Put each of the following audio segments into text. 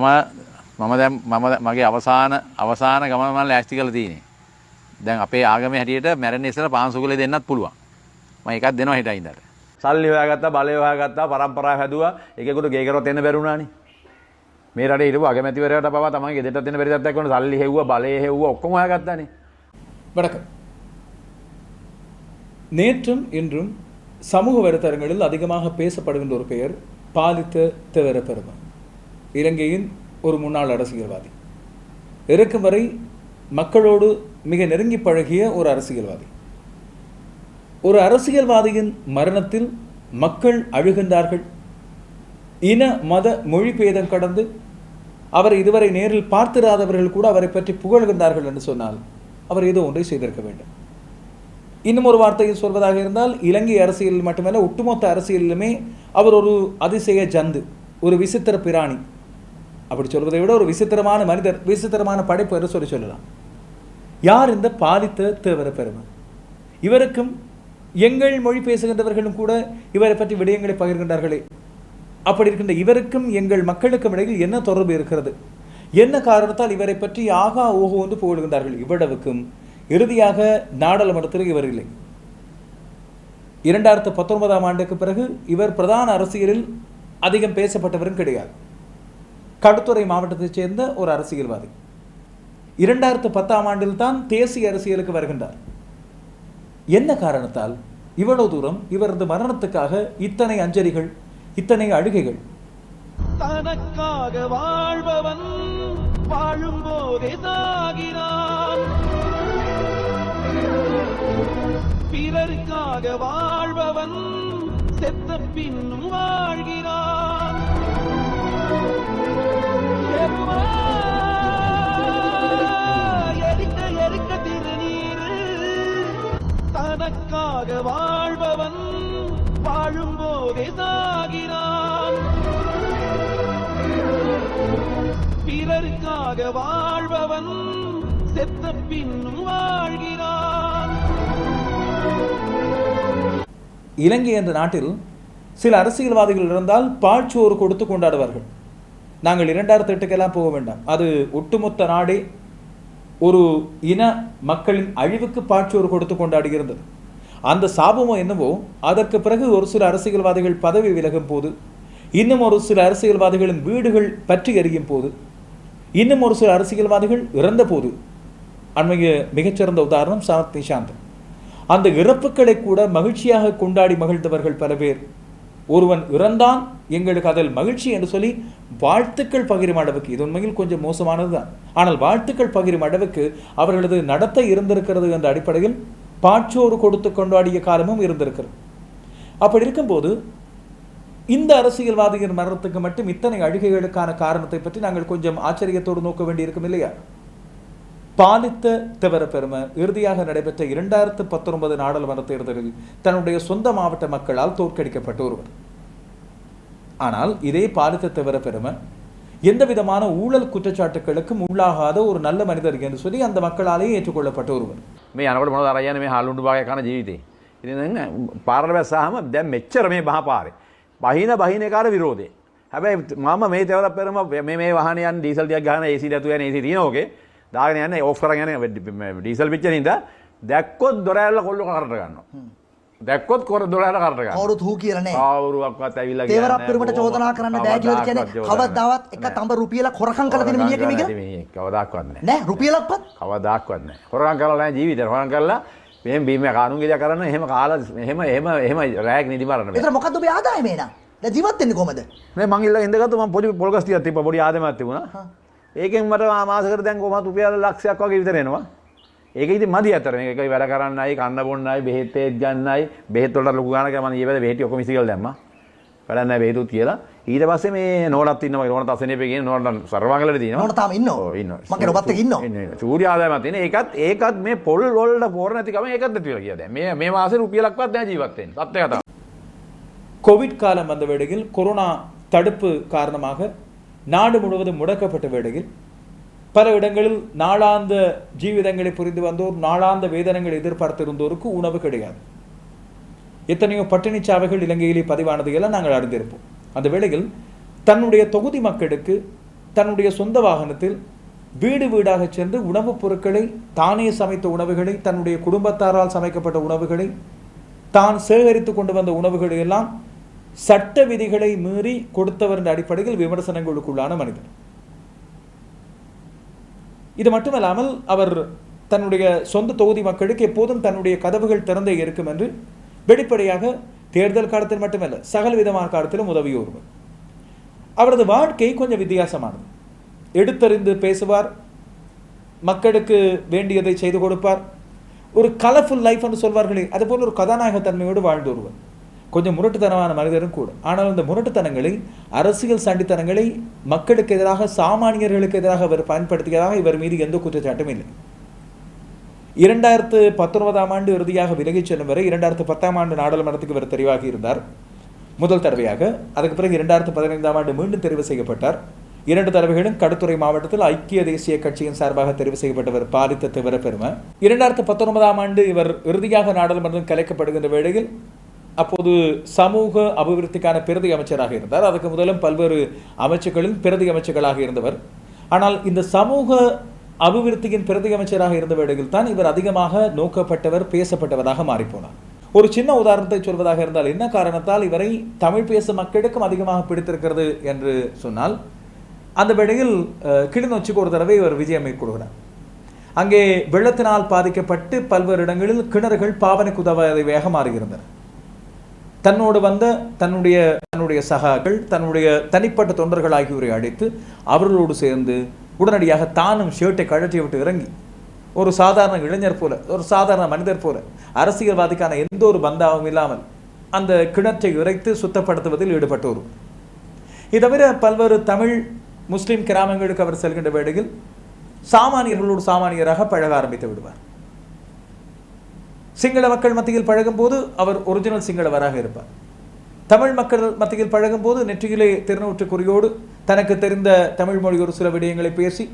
මම දැන් මම දැන් මගේ අවසාන අවසාන ගමන මම ලෑස්ති කරලා තියෙන්නේ. දැන් අපේ ආගමේ හැටියට මැරෙන්න ඉස්සෙල්ලා පාන්සුගලේ දෙන්නත් පුළුවන්. මම ඒකත් දෙනවා හිටින් ඉඳලා. සල්ලි හොයාගත්තා, බලය හොයාගත්තා, පරම්පරාව හැදුවා. එකෙකුට ගේ කරොත් එන්න බැරුණානේ. මේ රටේ හිටපු අගමැතිවරයාට පවා තමයි ගෙදරට දෙන්න බැරි තත්ත්වයක් වුණා. සල්ලි හෙව්වා, බලය හෙව්වා, ඔක්කොම හොයාගත්තානේ. வணக்கம் நேற்றும் இன்றும் சமூக வலைத்தளங்களில் அதிகமாக பேசப்படுகின்ற ஒரு பெயர் பாலித்த திவர பெருமை இலங்கையின் ஒரு முன்னாள் அரசியல்வாதி. இறக்கும் வரை மக்களோடு மிக நெருங்கி பழகிய ஒரு அரசியல்வாதி. ஒரு அரசியல்வாதியின் மரணத்தில் மக்கள் அழுகின்றார்கள். இன மத மொழி பேதம் கடந்து அவரை இதுவரை நேரில் பார்த்திராதவர்கள் கூட அவரை பற்றி புகழ்கின்றார்கள் என்று சொன்னால் அவர் ஏதோ ஒன்றை செய்திருக்க வேண்டும். இன்னும் ஒரு வார்த்தையில் சொல்வதாக இருந்தால் இலங்கை அரசியலில் மட்டுமல்ல ஒட்டுமொத்த அரசியலிலுமே அவர் ஒரு அதிசய ஜந்து ஒரு விசித்திர பிராணி. அப்படி சொல்வதை விட ஒரு விசித்திரமான மனிதர் விசித்திரமான படைப்பு என்று சொல்லி சொல்லலாம். யார் இந்த பாலித்த தேவர பெருமை இவருக்கும் எங்கள் மொழி பேசுகின்றவர்களும் கூட இவரை பற்றி விடயங்களை பகிர்கின்றார்களே. அப்படி இருக்கின்ற இவருக்கும் எங்கள் மக்களுக்கும் இடையில் என்ன தொடர்பு இருக்கிறது? என்ன காரணத்தால் இவரை பற்றி ஆகா ஓஹோ என்று புகழ்கின்றார்கள்? இவ்வளவுக்கும் இறுதியாக நாடாளுமன்றத்தில் இவர் இல்லை. இரண்டாயிரத்து பத்தொன்பதாம் ஆண்டுக்கு பிறகு இவர் பிரதான அரசியலில் அதிகம் பேசப்பட்டவரும் கிடையாது. கடுத்துறை மாவட்டத்தைச் சேர்ந்த ஒரு அரசியல்வாதி. இரண்டாயிரத்து பத்தாம் ஆண்டில் தான் தேசிய அரசியலுக்கு வருகின்றார். என்ன காரணத்தால்? இவ்வளவு தூரம் இவரது மரணத்துக்காக இத்தனை அஞ்சலிகள் இத்தனை அழுகைகள். தனக்காக வாழ்பவன் வாழும் போதே சாகிறான். பிறருக்காக வாழ்பவன் செத்த பின்னும் வாழ்கிறான். தனக்காக வாழ்பவன் வாழும் போதே சாகிறான் பிறருக்காக வாழ்பவன் செத்த பின்னும் வாழ்கிறான் இலங்கை என்ற நாட்டில் சில அரசியல்வாதிகள் இருந்தால் பாழ்ச்சோறு கொடுத்து கொண்டாடுவார்கள். நாங்கள் இரண்டாயிரத்தி எட்டுக்கெல்லாம் போக வேண்டாம். அது ஒட்டுமொத்த நாடே ஒரு இன மக்களின் அழிவுக்கு பாழ்ச்சோறு கொடுத்து கொண்டாடுகிறது. அந்த சாபமோ என்னவோ அதற்கு பிறகு ஒரு சில அரசியல்வாதிகள் பதவி விலகும் போது இன்னும் ஒரு சில அரசியல்வாதிகளின் வீடுகள் பற்றி எறியும் போது இன்னும் ஒரு சில அரசியல்வாதிகள் இறந்த போது அண்மைய மிகச்சிறந்த உதாரணம் சாத் நிஷாந்த். அந்த இறப்புகளை கூட மகிழ்ச்சியாக கொண்டாடி மகிழ்ந்தவர்கள் பல பேர். ஒருவன் இறந்தான் எங்களுக்கு அதில் மகிழ்ச்சி என்று சொல்லி வாழ்த்துக்கள் பகிரும் அளவுக்கு இது உண்மையில் கொஞ்சம் மோசமானதுதான் ஆனால் வாழ்த்துக்கள் பகிரும் அளவுக்கு அவர்களது நடத்தை இருந்திருக்கிறது என்ற அடிப்படையில் பாற்றோறு கொடுத்து கொண்டாடிய காலமும் இருந்திருக்கிறது. அப்படி இருக்கும்போது இந்த அரசியல்வாதியின் மரணத்துக்கு மட்டும் இத்தனை அழுகைகளுக்கான காரணத்தை பற்றி நாங்கள் கொஞ்சம் ஆச்சரியத்தோடு நோக்க வேண்டியிருக்கும் இல்லையா? பாலித்த திவர பெருமை இறுதியாக நடைபெற்ற இரண்டாயிரத்து பத்தொன்பது நாடாளுமன்ற தேர்தலில் தன்னுடைய சொந்த மாவட்ட மக்களால் தோற்கடிக்கப்பட்ட ஒருவர் ஆனால் இதே பாலித்த திவர பெருமை எந்த விதமான ஊழல் குற்றச்சாட்டுகளுக்கும் உள்ளாகாத ஒரு நல்ல மனிதர் என்று சொல்லி அந்த மக்களாலேயே ஏற்றுக்கொள்ளப்பட்ட ஒருவர் මේ යනකොට මොනවද අරගෙන මේ හාලුණු භාගය කන ජීවිතේ. ඉතින් දැන් පාරට බැස්සාම දැන් මෙච්චර මේ මහා පාරේ. බහින බහින එකාට විරෝධය. හැබැයි මම මේ තවර පෙරම මේ මේ වාහනේ යන ඩීසල් ටිකක් ගහන AC දතු යන AC තියෙන ඕකේ. දාගෙන යන්නේ ඕෆ් කරගෙන යන්නේ ඩීසල් පිච්චෙන හින්දා දැක්කොත් දොර ඇරලා කොල්ල කරට ගන්නවා. දැක්කොත් කොර දොර ඇරලා කරට ගන්නවා. කවුරුත් හූ කියලා නෑ. කවුරුවක්වත් ඇවිල්ලා තේවර කියන්නේ අපිරුමට නැහැ. චෝදනා කරන්න බෑ කියලා කියන්නේ කවදාවත් එක තඹ රුපියලක් හොරකම් කරලා තියෙන මිනිහෙක් නෙමෙයි කියලා. නෙමෙයි, කවදාක්වත් නැහැ. නෑ රුපියලක්වත් කවදාක්වත් නැහැ. හොරකම් කරලා නැහැ ජීවිතේ. හොරකම් කරලා මෙහෙම බීම කානුන් ගෙඩිය කරන්න එහෙම කාලා එහෙම එහෙම එහෙම රැයක් නිදි මරන්න බෑ. එතන මොකද්ද ඔබේ ආදායම එනා? දැන් ජීවත් වෙන්නේ කොහමද? මේ මං ඉල්ල ඉඳගත්තු මම පොඩි පොල් ගස් ටිකක් තිබ්බා පොඩි ආදමක් තිබුණා. ඒකෙන් මට මාසෙකට දැන් කොහොමද රුපියල් ලක්ෂයක් වගේ විතර එනවා. ඒක ඉතින් මදි අතර මේක එකයි වැඩ කරන්නයි කන්න බොන්නයි බෙහෙත් ඒත් ගන්නයි බෙහෙත් වලට ලොකු ගාණක් මම ඊයේ බෙහෙත් ඔක්කොම ඉසිකල් දැම්මා. වැඩක් නැහැ බෙහෙතුත් කියලා. ඊට පස්සේ මේ නෝනත් ඉන්නවා නෝනත් අසනීපේ කියන නෝනත් සර්වාංගලට තියෙනවා. නෝන තාම ඉන්නව? ඔව් ඉන්නවා. මගේ ඔබත් එක්ක ඉන්නව? ඉන්නවා, ඉන්නවා. සූර්ය ආදායමක් තියෙන. ඒකත් ඒකත් මේ පොල් වලට පෝර නැතිකම ඒකත් නැති වෙලා ගියා දැන්. මේ මේ මාසේ රුපියලක්වත් නැහැ ජීවත් වෙන්න. සත්‍ය කතාව. கோவிட் காலம் வந்த வேளையில் கொரோனா தடுப்பு காரணமாக நாடு முழுவதும் முடக்கப்பட்ட வேளையில் பல இடங்களில் நாளாந்த ஜீவிதங்களை புரிந்து வந்தோர் நாளாந்த வேதனங்களை எதிர்பார்த்திருந்தோருக்கு உணவு கிடையாது. எத்தனையோ பட்டினிச் சாவைகள் இலங்கையிலே பதிவானது எல்லாம் நாங்கள் அறிந்திருப்போம். அந்த வேளையில் தன்னுடைய தொகுதி மக்களுக்கு தன்னுடைய சொந்த வாகனத்தில் வீடு வீடாக சென்று உணவுப் பொருட்களை தானே சமைத்த உணவுகளை தன்னுடைய குடும்பத்தாரால் சமைக்கப்பட்ட உணவுகளை தான் சேகரித்து கொண்டு வந்த உணவுகளை எல்லாம் சட்ட விதிகளை மீறி கொடுத்தவர் என்ற அடிப்படையில் விமர்சனங்களுக்குள்ளான மனிதர் இது மட்டுமல்லாமல் அவர் தன்னுடைய சொந்த தொகுதி மக்களுக்கு எப்போதும் தன்னுடைய கதவுகள் திறந்தே இருக்கும் என்று வெளிப்படையாக தேர்தல் காலத்தில் மட்டுமல்ல சகல விதமான காலத்திலும் உதவி ஒருவர் அவரது வாழ்க்கை கொஞ்சம் வித்தியாசமானது. எடுத்தறிந்து பேசுவார் மக்களுக்கு வேண்டியதை செய்து கொடுப்பார். ஒரு கலர்ஃபுல் லைஃப் என்று சொல்வார்களே அதுபோல் ஒரு கதாநாயக தன்மையோடு வாழ்ந்து வருவர். கொஞ்சம் முரட்டுத்தனமான மனிதரும் கூட. ஆனால் இந்த முரட்டுத்தனங்களை அரசியல் சண்டித்தனங்களை மக்களுக்கு எதிராக சாமானியர்களுக்கு எதிராக அவர் பயன்படுத்தியதாக இவர் மீது எந்த குற்றச்சாட்டும் இல்லை. இரண்டாயிரத்து பத்தொன்பதாம் ஆண்டு இறுதியாக விலகிச் செல்லும் வரை இரண்டாயிரத்து பத்தாம் ஆண்டு நாடாளுமன்றத்துக்கு இவர் தெரிவாகி இருந்தார். முதல் தடவையாக. அதுக்கு பிறகு இரண்டாயிரத்து பதினைந்தாம் ஆண்டு மீண்டும் தெரிவு செய்யப்பட்டார். இரண்டு தடவைகளும் கடுத்துறை மாவட்டத்தில் ஐக்கிய தேசிய கட்சியின் சார்பாக தெரிவு செய்யப்பட்டவர் பாலித்த திவர பெருமை இரண்டாயிரத்து பத்தொன்பதாம் ஆண்டு இவர் இறுதியாக நாடாளுமன்றம் கலைக்கப்படுகின்ற வேளையில் அப்போது சமூக அபிவிருத்திக்கான பிரதி அமைச்சராக இருந்தார். அதுக்கு முதலும் பல்வேறு அமைச்சர்களின் பிரதி அமைச்சர்களாக இருந்தவர். ஆனால் இந்த சமூக அபிவிருத்தியின் பிரதி அமைச்சராக இருந்த வேளையில் தான் இவர் அதிகமாக நோக்கப்பட்டவர் பேசப்பட்டவராக மாறிப்போனார். ஒரு சின்ன உதாரணத்தை சொல்வதாக இருந்தால் என்ன காரணத்தால் இவரை தமிழ் பேசும் மக்களுக்கும் அதிகமாக பிடித்திருக்கிறது என்று சொன்னால் அந்த வேளையில் அஹ், கிளிநொச்சிக்கு ஒரு தடவை இவர் விஜயம் மேற்கொள்கிறார். அங்கே வெள்ளத்தினால் பாதிக்கப்பட்டு பல்வேறு இடங்களில் கிணறுகள் பாவனைக்கு உதவாதவையாக மாறியிருந்தன. தன்னோடு வந்த தன்னுடைய தன்னுடைய சகாக்கள் தன்னுடைய தனிப்பட்ட தொண்டர்கள் ஆகியோரை அழைத்து அவர்களோடு சேர்ந்து உடனடியாக தானும் ஷர்ட்டை கழற்றி விட்டு இறங்கி. ஒரு சாதாரண இளைஞர் போல ஒரு சாதாரண மனிதர் போல அரசியல்வாதிக்கான எந்த ஒரு பந்தாவும் இல்லாமல் அந்த கிணற்றை உரைத்து சுத்தப்படுத்துவதில் ஈடுபட்டு வருவார் இது தவிர பல்வேறு தமிழ் முஸ்லிம் கிராமங்களுக்கு அவர் செல்கின்ற வேளையில் சாமானியர்களோடு சாமானியராக பழக ஆரம்பித்து விடுவார். சிங்கள மக்கள் மத்தியில் பழகும்போது அவர் ஒரிஜினல் சிங்களவராக இருப்பார். தமிழ் மக்கள் மத்தியில் பழகும்போது நெற்றியிலே திருநூற்று குறியோடு தனக்கு தெரிந்த தமிழ் மொழி ஒரு சில விடயங்களை பேசி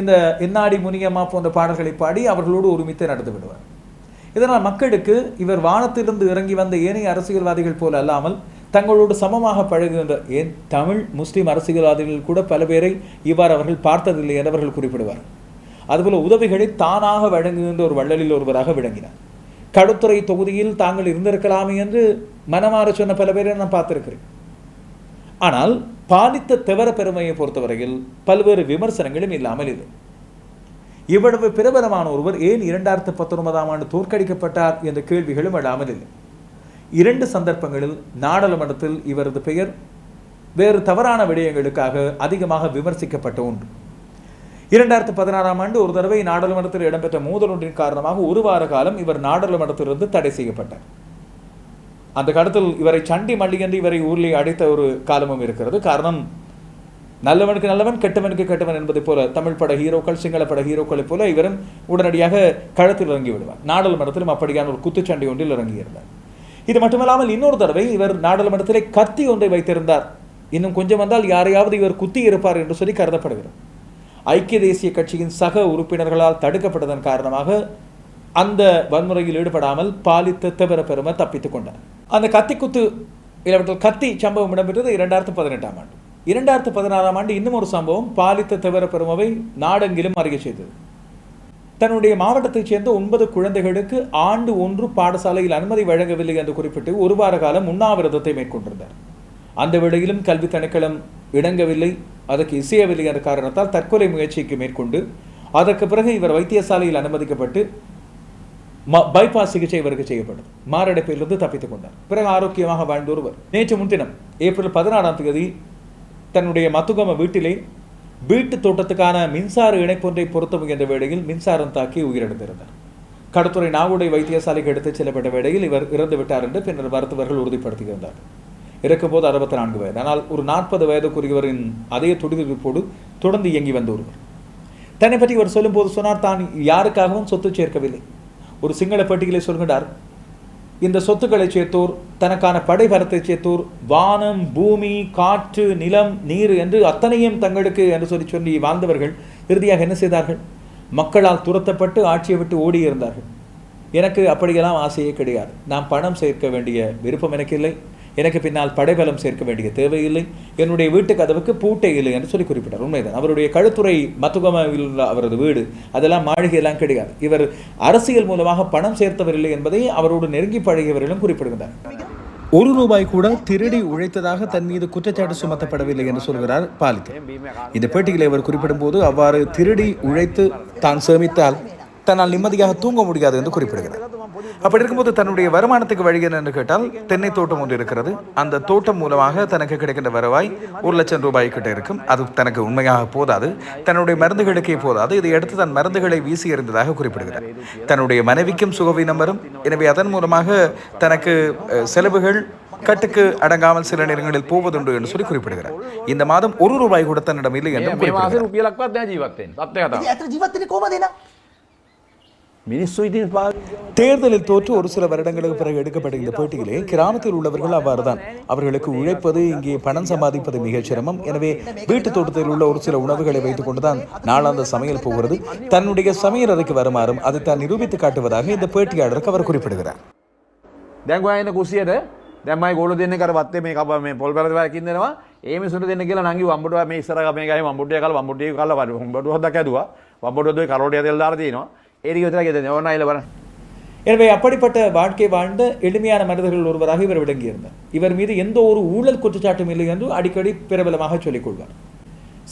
இந்த என்னாடி முனியம்மா போன்ற பாடல்களை பாடி அவர்களோடு ஒருமித்து நடந்து விடுவார். இதனால் மக்களுக்கு இவர் வானத்திலிருந்து இறங்கி வந்த ஏனைய அரசியல்வாதிகள் போல அல்லாமல் தங்களோடு சமமாக பழகுகின்ற ஏன் தமிழ் முஸ்லீம் அரசியல்வாதிகள் கூட பல பேரை இவ்வாறு அவர்கள் பார்த்ததில்லை என அவர்கள் குறிப்பிடுவார் அதுபோல உதவிகளை தானாக வழங்குகின்ற ஒரு வள்ளலில் ஒருவராக விளங்கினார். கடுத்துறை தொகுதியில் தாங்கள் இருந்திருக்கலாமே என்று மனமாற சொன்ன பல பேரை நான் பார்த்திருக்கிறேன். ஆனால் பாலித்த தவிர பெருமையை பொறுத்தவரையில் பல்வேறு விமர்சனங்களும் இல்லாமல் இது இவ்வளவு பிரபலமான ஒருவர் ஏன் இரண்டாயிரத்து பத்தொன்பதாம் ஆண்டு தோற்கடிக்கப்பட்டார் என்ற கேள்விகளும் எழாமல் இல்லை. இரண்டு சந்தர்ப்பங்களில் நாடாளுமன்றத்தில் இவரது பெயர் வேறு தவறான விடயங்களுக்காக அதிகமாக விமர்சிக்கப்பட்ட ஒன்று. இரண்டாயிரத்து பதினாறாம் ஆண்டு ஒரு தடவை நாடாளுமன்றத்தில் இடம்பெற்ற மோதல் ஒன்றின் காரணமாக ஒரு வார காலம் இவர் நாடாளுமன்றத்திலிருந்து தடை செய்யப்பட்டார். அந்த காலத்தில் இவரை சண்டி மல்லி என்று இவரை ஊரிலே அடைத்த ஒரு காலமும் இருக்கிறது. காரணம் நல்லவனுக்கு நல்லவன் கெட்டவனுக்கு கெட்டவன் என்பதைப் போல தமிழ் பட ஹீரோக்கள் சிங்கள பட ஹீரோக்களைப் போல இவரும் உடனடியாக களத்தில் இறங்கி விடுவார். நாடாளுமன்றத்திலும் அப்படியான ஒரு குத்துச்சண்டை ஒன்றில் இறங்கியிருந்தார். இது மட்டுமல்லாமல் இன்னொரு தடவை இவர் நாடாளுமன்றத்திலே கத்தி ஒன்றை வைத்திருந்தார். இன்னும் கொஞ்சம் வந்தால் யாரையாவது இவர் குத்தி இருப்பார் என்று சொல்லி கருதப்படுகிறது. ஐக்கிய தேசிய கட்சியின் சக உறுப்பினர்களால் தடுக்கப்பட்டதன் காரணமாக அந்த வன்முறையில் ஈடுபடாமல் பாலித்த தவிர பெருமை தப்பித்துக் கொண்டார். அந்த கத்தி குத்து கத்தி சம்பவம் இடம்பெற்றது இரண்டாயிரத்து பதினெட்டாம் ஆண்டு. இரண்டாயிரத்து பதினாறாம் ஆண்டு இன்னும் ஒரு சம்பவம் பாலித்த தவிர பெருமவை நாடெங்கிலும் அறிக்கை செய்தது. தன்னுடைய மாவட்டத்தைச் சேர்ந்த ஒன்பது குழந்தைகளுக்கு ஆண்டு ஒன்று பாடசாலையில் அனுமதி வழங்கவில்லை என்று குறிப்பிட்டு ஒரு வார காலம் உண்ணாவிரதத்தை மேற்கொண்டிருந்தார். அந்த வேளையிலும் கல்வி திணைக்களம் இணங்கவில்லை. அதற்கு இசையவில்லை என்ற காரணத்தால் தற்கொலை முயற்சிக்கு மேற்கொண்டு அதற்கு பிறகு இவர் வைத்தியசாலையில் அனுமதிக்கப்பட்டு ம- பைபாஸ் சிகிச்சை இவருக்கு செய்யப்பட்டது. மாரடைப்பிலிருந்து தப்பித்துக் கொண்டார். பிறகு ஆரோக்கியமாக வாழ்ந்த ஒருவர். நேற்று முன்தினம் ஏப்ரல் பதினாறாம் தேதி தன்னுடைய மத்துகம வீட்டிலே வீட்டு தோட்டத்துக்கான மின்சார இணைப்பொன்றை பொருத்த முயன்ற வேளையில் மின்சாரம் தாக்கி உயிரிழந்திருந்தார். கடத்துறை நாகுடை வைத்தியசாலைக்கு எடுத்துச் செல்லப்பட்ட வேளையில் இவர் இறந்து விட்டார் என்று பின்னர் மருத்துவர்கள் உறுதிப்படுத்தியிருந்தார் இறக்கும்போது அறுபத்தி நான்கு வயது. ஆனால் ஒரு நாற்பது வயதுக்குரியவரின் அதே துடிதுடிப்போடு தொடர்ந்து இயங்கி வந்த ஒருவர். தன்னை பற்றி இவர் சொல்லும்போது சொன்னார் தான் யாருக்காகவும் சொத்து சேர்க்கவில்லை. ஒரு சிங்கள பட்டியலை சொல்கிறார் இந்த சொத்துக்களை சேர்த்தோர் தனக்கான படைபரத்தை சேர்த்தோர் வானம் பூமி காற்று நிலம் நீர் என்று அத்தனையும் தங்களுக்கு என்று சொல்லி சொல்லி வாழ்ந்தவர்கள் இறுதியாக என்ன செய்தார்கள்? மக்களால் துரத்தப்பட்டு ஆட்சியை விட்டு ஓடி இருந்தார்கள். எனக்கு அப்படியெல்லாம் ஆசையே கிடையாது. நான் பணம் சேர்க்க வேண்டிய விருப்பம் எனக்கு இல்லை. எனக்கு பின்னால் படைபலம் சேர்க்க வேண்டிய தேவையில்லை. என்னுடைய வீட்டு கதவுக்கு பூட்டை இல்லை என்று சொல்லி குறிப்பிட்டார். உண்மைதான். அவருடைய கழுத்துறை மத்துகமாவில் உள்ள அவரது வீடு அதெல்லாம் மாளிகையெல்லாம் கிடையாது. இவர் அரசியல் மூலமாக பணம் சேர்த்தவரில்லை என்பதை அவரோடு நெருங்கி பழகியவர்களும் குறிப்பிடுகின்றனர் ஒரு ரூபாய் கூட திருடி உழைத்ததாக தன் மீது குற்றச்சாட்டு சுமத்தப்படவில்லை என்று சொல்கிறார் பாலித் இந்த பேட்டியில் இவர் குறிப்பிடும் போது அவ்வாறு திருடி உழைத்து தான் சேமித்தால் தன்னால் நிம்மதியாக தூங்க முடியாது என்று குறிப்பிடுகிறார். அப்படி இருக்கும்போது தன்னுடைய வருமானத்துக்கு வழி என்று கேட்டால் தென்னை தோட்டம் ஒன்று இருக்கிறது. அந்த தோட்டம் மூலமாக தனக்கு கிடைக்கின்ற வருவாய் ஒரு லட்சம் ரூபாய் கிட்ட இருக்கும். அது தனக்கு உண்மையாக போதாது. தன்னுடைய மருந்துகளுக்கே போதாது. இதை அடுத்து தன் மருந்துகளை வீசி எறிந்ததாக குறிப்பிடுகிறார். தன்னுடைய மனைவிக்கும் சுகவீனம் வரும். எனவே அதன் மூலமாக தனக்கு செலவுகள் கட்டுக்கு அடங்காமல் சில நேரங்களில் போவதுண்டு என்று சொல்லி குறிப்பிடுகிறார். இந்த மாதம் ஒரு ரூபாய் கூட தன்னிடம் இல்லை என்று தேர்தலில் தோற்று ஒரு சில வருடங்களுக்கு பிறகு எடுக்கப்பட்ட இந்த பேட்டியிலே கிராமத்தில் உள்ளவர்கள் அவ்வாறுதான் அவர்களுக்கு உழைப்பது இங்கே பணம் சம்பாதிப்பது மிகச் சிரமம் எனவே வீட்டு தோட்டத்தில் உள்ள ஒரு சில உணவுகளை வைத்துக் கொண்டுதான் நாளாந்த சமையல் போகிறது தன்னுடைய சமையல் அறைக்கு வருமாறும் அதை தான் நிரூபித்து காட்டுவதாக இந்த பேட்டியாளருக்கு அவர் குறிப்பிடுகிறார் දැන් ඔයන කුසියට දැමයි ගොල දෙන්න කර පත්තේ මේ කප මේ පොල් පෙරදවයකින් දෙනවා ඒ මිනිසුන්ට දෙන්න කියලා නංගි වම්බුඩුව මේ ඉස්සර මේ ගහේ වම්බුඩිය කාලා වම්බුඩිය කාලා වම්බුඩුව හදක් ඇදුවා වම්බුඩුව දුවේ කරෝටිය තෙල් දාලා තිනවා எரியுவதாக இது ஒன்றாயில் வரேன். எனவே அப்படிப்பட்ட வாழ்க்கை வாழ்ந்த எளிமையான மனிதர்கள் ஒருவராக இவர் விளங்கியிருந்தார் இவர் மீது எந்த ஒரு ஊழல் குற்றச்சாட்டும் இல்லை என்று அடிக்கடி பிரபலமாக சொல்லிக்கொள்வார்.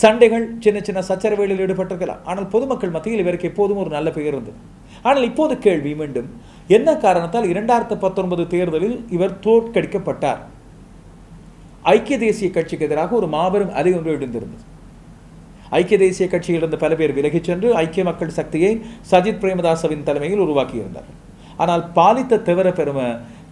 சண்டைகள் சின்ன சின்ன சச்சரவுகளில் ஈடுபட்டிருக்கலாம். ஆனால் பொதுமக்கள் மத்தியில் இவருக்கு எப்போதும் ஒரு நல்ல பெயர் இருந்தது. ஆனால் இப்போது கேள்வி மீண்டும் என்ன காரணத்தால் இரண்டாயிரத்து பத்தொன்பது தேர்தலில் இவர் தோற்கடிக்கப்பட்டார்? ஐக்கிய தேசிய கட்சிக்கு எதிராக ஒரு மாபெரும் அதிகம் ஒன்று ஐக்கிய தேசிய கட்சியிலிருந்து பல பேர் விலகிச் சென்று ஐக்கிய மக்கள் சக்தியை சஜித் பிரேமதாசவின் தலைமையில் உருவாக்கியிருந்தார். ஆனால் பாலித்த தவிர பெருமை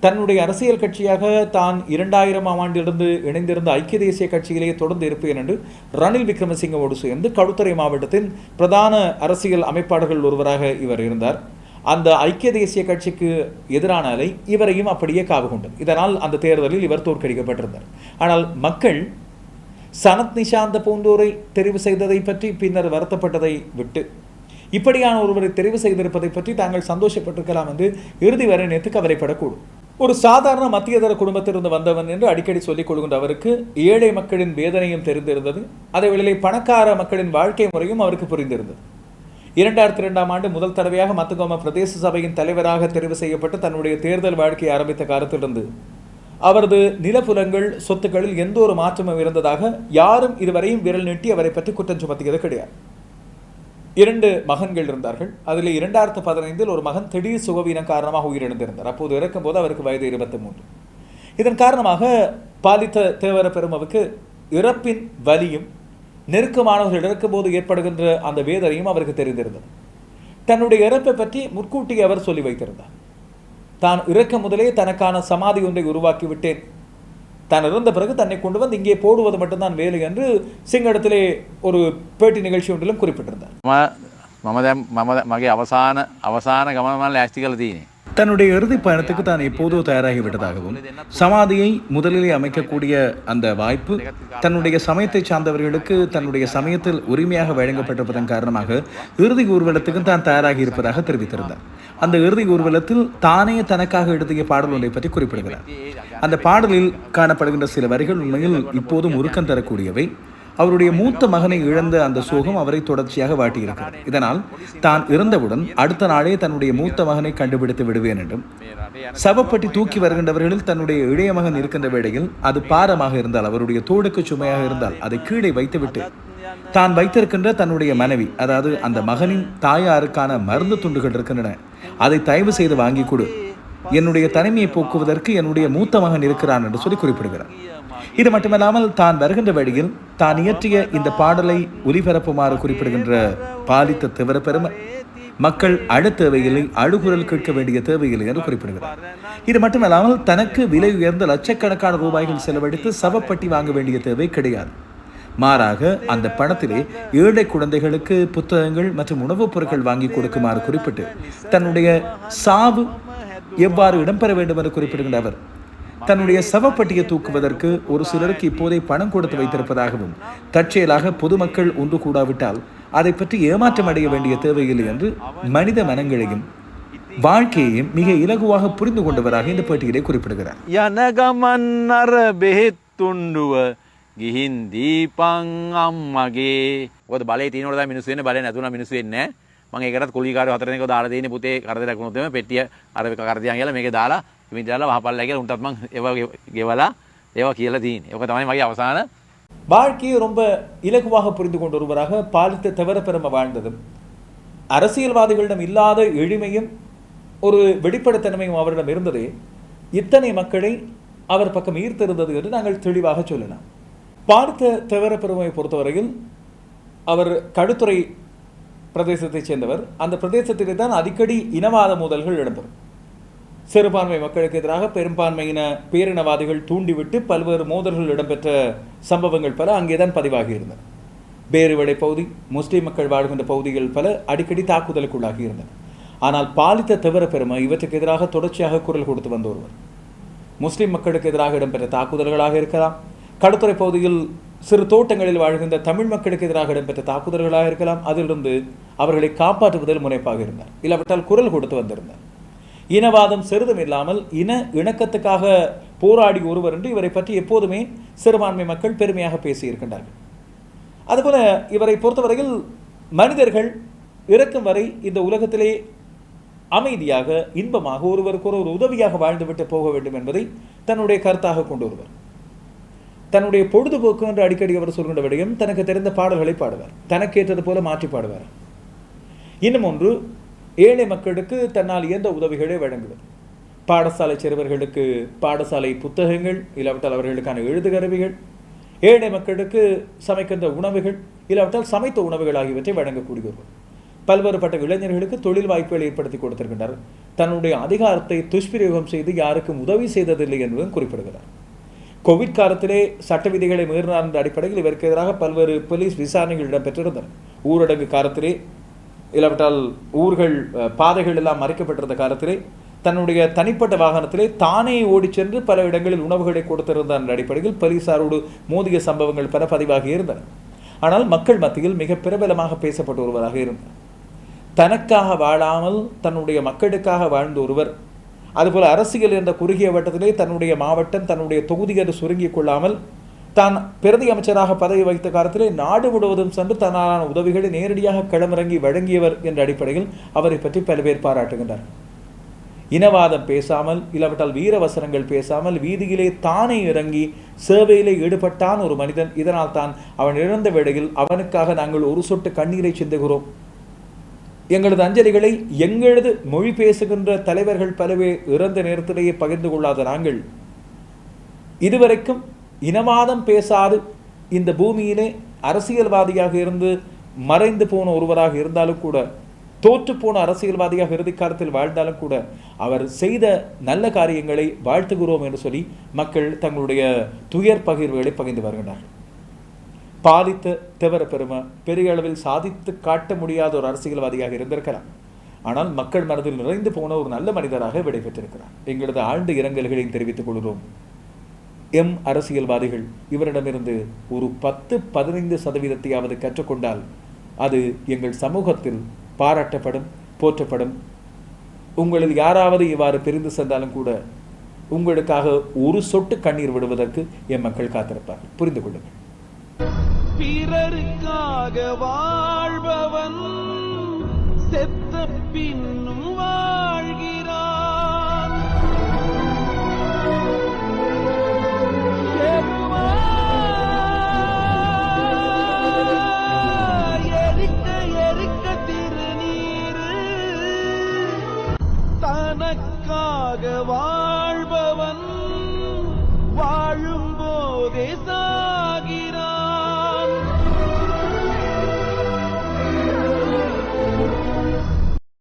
தன்னுடைய அரசியல் கட்சியாக தான் இரண்டாயிரமாம் ஆண்டிலிருந்து இணைந்திருந்த ஐக்கிய தேசிய கட்சியிலேயே தொடர்ந்து இருப்பேன் என்று ரணில் விக்ரமசிங்கவோடு சேர்ந்து களுத்துறை மாவட்டத்தின் பிரதான அரசியல் அமைப்பாளர்கள் ஒருவராக இவர் இருந்தார். அந்த ஐக்கிய தேசிய கட்சிக்கு எதிரான அலை இவரையும் அப்படியே காவு கொண்டது. இதனால் அந்த தேர்தலில் இவர் தோற்கடிக்கப்பட்டிருந்தார். ஆனால் மக்கள் சனத் நிஷாந்த போன்றோரை தெரிவு செய்ததை பற்றி பின்னர் வருத்தப்பட்டதை விட்டு இப்படியான ஒருவரை தெரிவு செய்திருப்பதை பற்றி தாங்கள் சந்தோஷப்பட்டிருக்கலாம் என்று இறுதி வரை நேற்று கவலைப்படக்கூடும். ஒரு சாதாரண மத்தியதர குடும்பத்திலிருந்து வந்தவன் என்று அடிக்கடி சொல்லிக் கொள்கின்ற அவருக்கு ஏழை மக்களின் வேதனையும் தெரிந்திருந்தது. அதே வேளையிலே பணக்கார மக்களின் வாழ்க்கை முறையும் அவருக்கு புரிந்திருந்தது. இரண்டாயிரத்தி இரண்டாம் ஆண்டு முதல் தடவையாக மத்துகோம பிரதேச சபையின் தலைவராக தெரிவு செய்யப்பட்டு தன்னுடைய தேர்தல் வாழ்க்கையை ஆரம்பித்த காலத்திலிருந்து அவரது நிலப்புலங்கள் சொத்துக்களில் எந்த ஒரு மாற்றமும் இருந்ததாக யாரும் இதுவரையும் விரல் நீட்டி அவரை பற்றி குற்றம் சுமத்தியது கிடையாது. இரண்டு மகன்கள் இருந்தார்கள். அதில் இரண்டாயிரத்து பதினைந்தில் ஒரு மகன் திடீர் சுகவீனம் காரணமாக உயிரிழந்திருந்தார். அப்போது இறக்கும்போது அவருக்கு வயது இருபத்தி மூன்று இதன் காரணமாக பாலித்த தேவர பெருமவுக்கு இறப்பின் வலியும் நெருக்கமானவர்கள் இறக்கும்போது ஏற்படுகின்ற அந்த வேதனையும் அவருக்கு தெரிந்திருந்தது. தன்னுடைய இறப்பை பற்றி முற்கூட்டியே அவர் சொல்லி வைத்திருந்தார். தான் இறக்க முதலே தனக்கான சமாதி ஒன்றை உருவாக்கி விட்டேன் தான் இறந்த பிறகு தன்னை கொண்டு வந்து இங்கே போடுவது மட்டும்தான் வேலை என்று சிங்கடத்திலே ஒரு பேட்டி நிகழ்ச்சி ஒன்றிலும் குறிப்பிட்டிருந்தார் මම මම දැම් මම ද- මගේ අවසාන අවසාන ගමනමල් ලෑස්ති කල තියෙන தன்னுடைய இறுதி பயணத்துக்கு தான் எப்போதோ தயாராகிவிட்டதாகவும் சமாதியை முதலிலே அமைக்கக்கூடிய அந்த வாய்ப்பு தன்னுடைய சமயத்தை சார்ந்தவர்களுக்கு தன்னுடைய சமயத்தில் உரிமையாக வழங்கப்பட்டிருப்பதன் காரணமாக இறுதி ஊர்வலத்துக்கும் தான் தயாராகி இருப்பதாக தெரிவித்திருந்தார். அந்த இறுதி ஊர்வலத்தில் தானே தனக்காக எழுதிய பாடல் ஒன்றை பற்றி குறிப்பிடுகிறார். அந்த பாடலில் காணப்படுகின்ற சில வரிகள் உண்மையில் இப்போதும் உருக்கம் தரக்கூடியவை. அவருடைய மூத்த மகனை இழந்த அந்த சோகம் அவரை தொடர்ச்சியாக வாட்டியிருக்கிறது. இதனால் தான் இறந்தவுடன் அடுத்த நாளே தன்னுடைய மூத்த மகனை கண்டுபிடித்து விடுவேன் என்றும் சவப்பட்டி தூக்கி வருகின்றவர்களில் தன்னுடைய இளைய மகன் இருக்கின்ற வேளையில் அது பாரமாக இருந்தால் அவருடைய தோடுக்கு சுமையாக இருந்தால் அதை கீழே வைத்துவிட்டு தான் வைத்திருக்கின்ற தன்னுடைய மனைவி அதாவது அந்த மகனின் தாயாருக்கான மருந்து துண்டுகள் இருக்கின்றன அதை தயவு செய்து வாங்கி கொடு. என்னுடைய தனிமையை போக்குவதற்கு என்னுடைய மூத்த மகன் இருக்கிறான் என்று சொல்லி குறிப்பிடுகிறார். இது மட்டுமல்லாமல் தான் வருகின்ற வழியில் தான் இயற்றிய இந்த பாடலை ஒலிபரப்புமாறு குறிப்பிடுகின்ற பாலித்த திவர பெருமை. மக்கள் அழ தேவையில்லை அழுகுரல் கேட்க வேண்டிய தேவையில்லை என்று குறிப்பிடுகிறார். இது மட்டுமல்லாமல் தனக்கு விலை உயர்ந்த லட்சக்கணக்கான ரூபாய்கள் செலவழித்து சவப்பட்டி வாங்க வேண்டிய தேவை கிடையாது. மாறாக அந்த பணத்திலே ஏழை குழந்தைகளுக்கு புத்தகங்கள் மற்றும் உணவுப் பொருட்கள் வாங்கி கொடுக்குமாறு குறிப்பிட்டு தன்னுடைய சாவு எவ்வாறு இடம்பெற வேண்டும் என்று குறிப்பிடுகின்ற அவர் தன்னுடைய சவப்பட்டியை தூக்குவதற்கு ஒரு சிலருக்கு இப்போதே பணம் கொடுத்து வைத்திருப்பதாகவும் தற்செயலாக பொதுமக்கள் ஒன்று கூடாவிட்டால் அதை பற்றி ஏமாற்றம் அடைய வேண்டிய தேவையில்லை என்று மனித மனங்களையும் வாழ்க்கையையும் மிக இலகுவாக புரிந்து கொண்டவராக இந்த பேட்டியிலே குறிப்பிடுகிறார் යනගමන් අර බෙහෙත්තුන්ඩුව ගිහින් දීපං අම්මගේ ඔද බල තිනොට මිනිස්සුවෙන බල නැතුන මිනිස්සුවෙන්න මගේ එකට කුලිකාර හතරනක දාලා දන පුතේ කරදරකුණුතම පෙටිය අර කරදයන් කියල මේක දාලා මිචල හපල්ලක උන්ටත්ම ඒව ගෙවලා ඒව කියල දීන් ඒක තමයි මගේ අවසාන வாழ்க்கையை ரொம்ப இலகுவாக புரிந்து கொண்ட ஒருவராக பாலித்த தவிர பெரும வாழ்ந்ததும் அரசியல்வாதிகளிடம் இல்லாத எளிமையும் ஒரு வெளிப்படைத்தன்மையும் அவரிடம் இருந்ததே இத்தனை மக்களை அவர் பக்கம் ஈர்த்திருந்தது என்று நாங்கள் தெளிவாக சொல்லலாம் பார்த்த தவிர பெருமையை பொறுத்தவரையில் அவர் கடுத்துறை பிரதேசத்தைச் சேர்ந்தவர். அந்த பிரதேசத்திலே தான் அடிக்கடி இனவாத மோதல்கள் இடம்பெறும் சிறுபான்மை மக்களுக்கு எதிராக பெரும்பான்மையின பேரினவாதிகள் தூண்டிவிட்டு பல்வேறு மோதல்கள் இடம்பெற்ற சம்பவங்கள் பல அங்கேதான் பதிவாகி இருந்தன. பேருவடை பகுதி முஸ்லிம் மக்கள் வாழ்கின்ற பகுதிகள் பல அடிக்கடி தாக்குதலுக்குள்ளாகி இருந்தன. ஆனால் பாலித்த தவிர பெருமை இவற்றுக்கு எதிராக தொடர்ச்சியாக குரல் கொடுத்து வந்த ஒருவர். முஸ்லீம் மக்களுக்கு எதிராக இடம்பெற்ற தாக்குதல்களாக இருக்கலாம். கடற்கரை பகுதியில் சிறு தோட்டங்களில் வாழ்கின்ற தமிழ் மக்களுக்கு எதிராக இடம்பெற்ற தாக்குதல்களாக இருக்கலாம். அதிலிருந்து அவர்களை காப்பாற்றுவதில் முனைப்பாக இருந்தார். இல்லாவிட்டால் குரல் கொடுத்து வந்திருந்தார். இனவாதம் சிறிதும் இல்லாமல் இன இணக்கத்துக்காக போராடி ஒருவர் என்று இவரை பற்றி எப்போதுமே சிறுபான்மை மக்கள் பெருமையாக பேசியிருக்கின்றார்கள். அதுபோல இவரை பொறுத்தவரையில் மனிதர்கள் இறக்கும் வரை இந்த உலகத்திலே அமைதியாக இன்பமாக ஒருவருக்கு ஒரு உதவியாக வாழ்ந்துவிட்டு போக வேண்டும் என்பதை தன்னுடைய கருத்தாக கொண்டு வருவார். தன்னுடைய பொழுதுபோக்கு என்று அடிக்கடி அவர் சொல்கின்ற விடயம் தனக்கு தெரிந்த பாடல்களை பாடுவார். தனக்கு ஏற்றது போல மாற்றி பாடுவார். இன்னும் ஒன்று ஏழை மக்களுக்கு தன்னால் இயந்த உதவிகளை வழங்குவர். பாடசாலை சிறுவர்களுக்கு பாடசாலை புத்தகங்கள் இல்லாவிட்டால் அவர்களுக்கான எழுதுகருவிகள் ஏழை மக்களுக்கு சமைக்கின்ற உணவுகள் இல்லாவிட்டால் சமைத்த உணவுகள் ஆகியவற்றை வழங்கக்கூடியவர்கள். பல்வேறுபட்ட இளைஞர்களுக்கு தொழில் வாய்ப்புகளை ஏற்படுத்தி கொடுத்திருக்கின்றார். தன்னுடைய அதிகாரத்தை துஷ்பிரயோகம் செய்து யாருக்கும் உதவி செய்ததில்லை என்பதும் குறிப்பிடுகிறார். கோவிட் காலத்திலே சட்ட விதிகளை மீறினார் என்ற அடிப்படையில் இவருக்கு எதிராக பல்வேறு போலீஸ் விசாரணைகள் இடம்பெற்றிருந்தன. ஊரடங்கு காலத்திலே இல்லாவிட்டால் ஊர்கள் பாதைகள் எல்லாம் மறைக்கப்பட்டிருந்த காலத்திலே தன்னுடைய தனிப்பட்ட வாகனத்திலே தானே ஓடிச் சென்று பல இடங்களில் உணவுகளை கொடுத்திருந்த என்ற அடிப்படையில் போலீசாரோடு மோதிய சம்பவங்கள் பல பதிவாகி இருந்தன. ஆனால் மக்கள் மத்தியில் மிக பிரபலமாக பேசப்பட்ட ஒருவராக இருந்தார். தனக்காக வாழாமல் தன்னுடைய மக்களுக்காக வாழ்ந்த ஒருவர் அதுபோல அரசியல் என்ற குறுகிய வட்டத்திலே தன்னுடைய மாவட்டம் தன்னுடைய தொகுதி என்று சுருங்கிக் கொள்ளாமல் தான் பிரதி அமைச்சராக பதவி வைத்த காலத்திலே நாடு முழுவதும் சென்று தன்னாலான உதவிகளை நேரடியாக களமிறங்கி வழங்கியவர் என்ற அடிப்படையில் அவரை பற்றி பல பேர் பாராட்டுகின்றனர். இனவாதம் பேசாமல் இல்லாவிட்டால் வீரவசனங்கள் பேசாமல் வீதியிலே தானே இறங்கி சேவையிலே ஈடுபட்டான் ஒரு மனிதன். இதனால் தான் அவன் இழந்த வேளையில் அவனுக்காக நாங்கள் ஒரு சொட்டு கண்ணீரை சிந்துகிறோம். எங்களது அஞ்சலிகளை எங்களது மொழி பேசுகின்ற தலைவர்கள் பலவே இறந்த நேரத்திலேயே பகிர்ந்து கொள்ளாத நாங்கள் இதுவரைக்கும் இனவாதம் பேசாது இந்த பூமியிலே அரசியல்வாதியாக இருந்து மறைந்து போன ஒருவராக இருந்தாலும் கூட தோற்று போன அரசியல்வாதியாக இறுதி காலத்தில் வாழ்ந்தாலும் கூட அவர் செய்த நல்ல காரியங்களை வாழ்த்துகிறோம் என்று சொல்லி மக்கள் தங்களுடைய துயர் பகிர்வுகளை பகிர்ந்து வருகின்றார்கள். பாதித்த தவிர பெருமை பெரிய அளவில் சாதித்து காட்ட முடியாத ஒரு அரசியல்வாதியாக இருந்திருக்கிறார் ஆனால் மக்கள் மனதில் நிறைந்து போன ஒரு நல்ல மனிதராக விடைபெற்றிருக்கிறார். எங்களது ஆழ்ந்த இரங்கல்களையும் தெரிவித்துக் கொள்கிறோம். எம் அரசியல்வாதிகள் இவரிடமிருந்து ஒரு பத்து பதினைந்து சதவீதத்தையாவது கற்றுக்கொண்டால் அது எங்கள் சமூகத்தில் பாராட்டப்படும் போற்றப்படும். உங்களில் யாராவது இவ்வாறு பிரிந்து சென்றாலும் கூட உங்களுக்காக ஒரு சொட்டு கண்ணீர் விடுவதற்கு என் மக்கள் காத்திருப்பார் புரிந்து கொள்ளுங்கள். பிறருக்காக வாழ்பவன் செத்த பின்னும் வாழ்கிறான். எரிக்க எரிக்க திருநீர் தனக்காக வாழ்